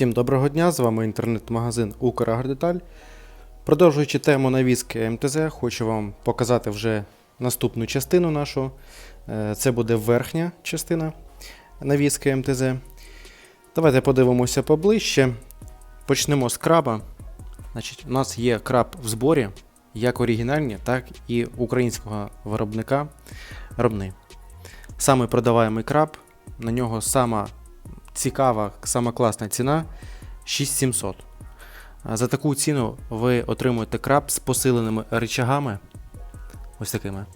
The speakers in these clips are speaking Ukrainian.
Всім доброго дня! З вами інтернет-магазин Украгродеталь. Продовжуючи тему навіски МТЗ, хочу вам показати вже наступну частину нашу. Е, Це буде верхня частина навіски МТЗ. Давайте подивимося поближче. Почнемо з краба. Значить, у нас є краб в зборі, як оригінальні, так і українського виробника Робни. Саме продаваємий краб, на нього сама цікава, сама класна ціна 6700. За таку ціну ви отримуєте краб з посиленими рычагами. Ось такими.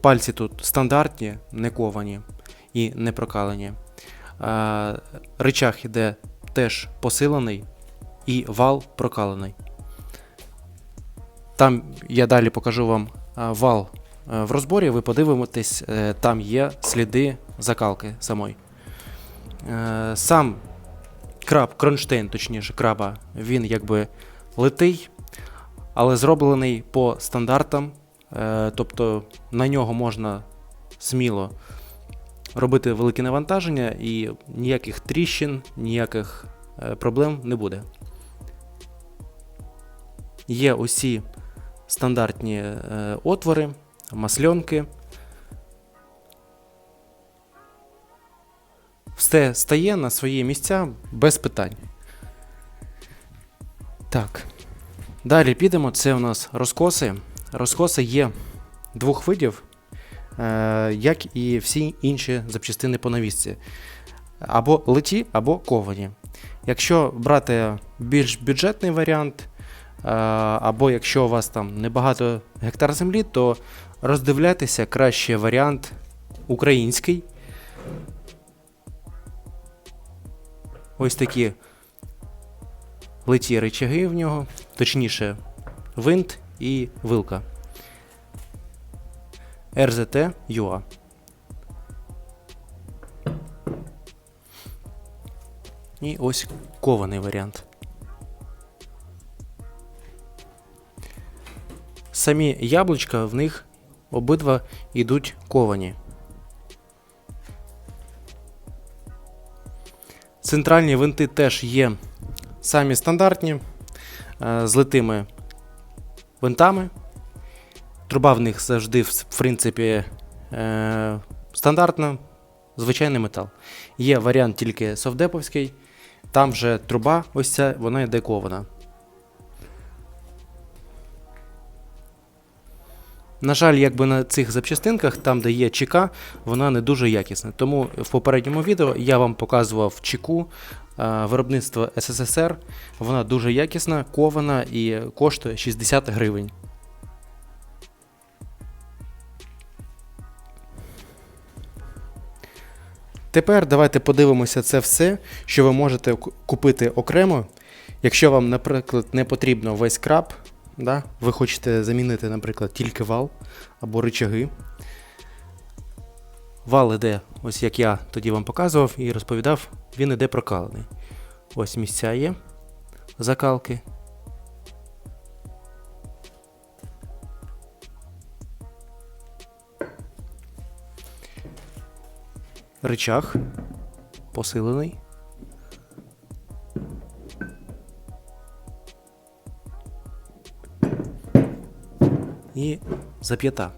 Пальці тут стандартні, не ковані і не прокалені. Рычаг іде теж посилений і вал прокалений. Там я далі покажу вам вал е, в розборі, ви подивитесь, е, там є сліди закалки самої. Е, Сам краб, кронштейн, точніше, краба, він якби литий, але зроблений по стандартам. Е, Тобто на нього можна сміло робити велике навантаження і ніяких тріщин, ніяких е, проблем не буде. Є усі стандартні отвори, масльонки. Все стає на свої місця без питань. Так. Далі підемо. Це у нас розкоси. Розкоси є двох видів, е, як і всі інші запчастини по навісці. Або литі, або ковані. Якщо брати більш бюджетний варіант, е, або якщо у вас там небагато гектар землі, то роздивляйтеся краще варіант український. Ось такі литі речаги в нього, точніше, винт і вилка. RZT UA. І ось кований варіант. Самі яблучка в них обидва йдуть ковані. Центральні винти теж є самі стандартні, е, з литими винтами. Труба в них завжди, в принципі, е, стандартна, звичайний метал. Є варіант тільки совдеповський, там вже труба, ось ця, вона є кована. На жаль, якби на цих запчастинках, там, де є чека, вона не дуже якісна. Тому в попередньому відео я вам показував чеку е, виробництва СССР. Вона дуже якісна, кована і коштує 60 гривень. Тепер давайте подивимося це все, що ви можете купити окремо. Якщо вам, наприклад, не потрібно весь краб, да, ви хочете замінити, наприклад, тільки вал або рычаги. Вал іде, ось як я тоді вам показував і розповідав, він іде прокалений. Ось місця є закалки. Рычаг посилений. І зап'ята.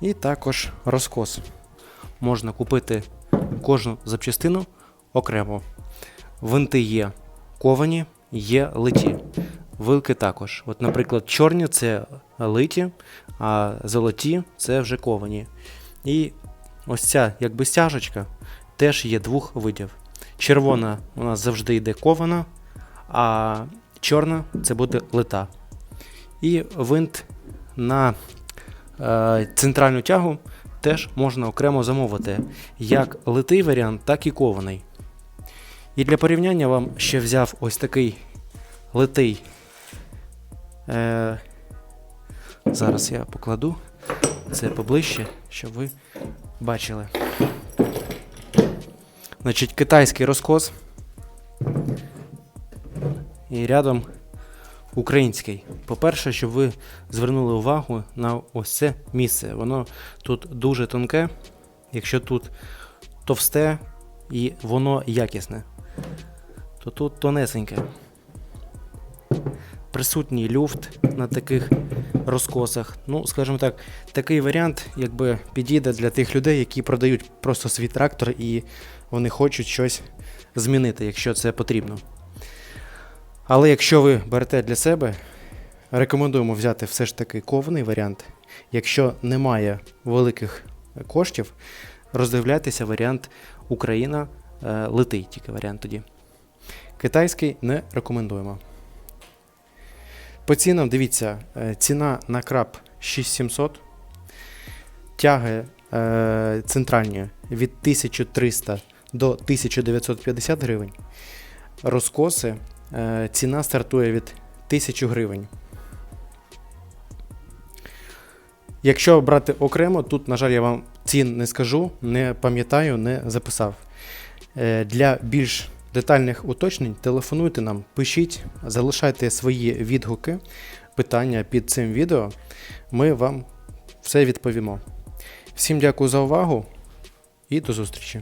І також розкос. Можна купити кожну запчастину окремо. Винти є ковані, є литі. Вилки також. От, наприклад, чорні це литі, а золоті це вже ковані. І ось ця якби стяжечка теж є двох видів. Червона у нас завжди йде кована, а чорна це буде лита. І винт на е, центральну тягу теж можна окремо замовити, як литий варіант, так і кований. І для порівняння вам ще взяв ось такий литий. Е, зараз я покладу це поближче, щоб ви бачили. Значить, китайський розкос. І рядом український. По-перше, щоб ви звернули увагу на ось це місце. Воно тут дуже тонке, якщо тут товсте і воно якісне, то тут тонесеньке. Присутній люфт на таких розкосах. Ну, скажімо так, такий варіант якби підійде для тих людей, які продають просто свій трактор і вони хочуть щось змінити, якщо це потрібно. Але якщо ви берете для себе, рекомендуємо взяти все ж таки кований варіант. Якщо немає великих коштів, роздивляйтеся варіант Україна е, литий, тільки варіант тоді. Китайський не рекомендуємо. По цінам, дивіться, е, ціна на краб 6700, тяги е, центральні від 1300 до 1950 гривень. Розкоси е, ціна стартує від 1000 гривень. Якщо брати окремо, тут, на жаль, я вам цін не скажу, не пам'ятаю, не записав. Для більш детальних уточнень телефонуйте нам, пишіть, залишайте свої відгуки, питання під цим відео. Ми вам все відповімо. Всім дякую за увагу і до зустрічі!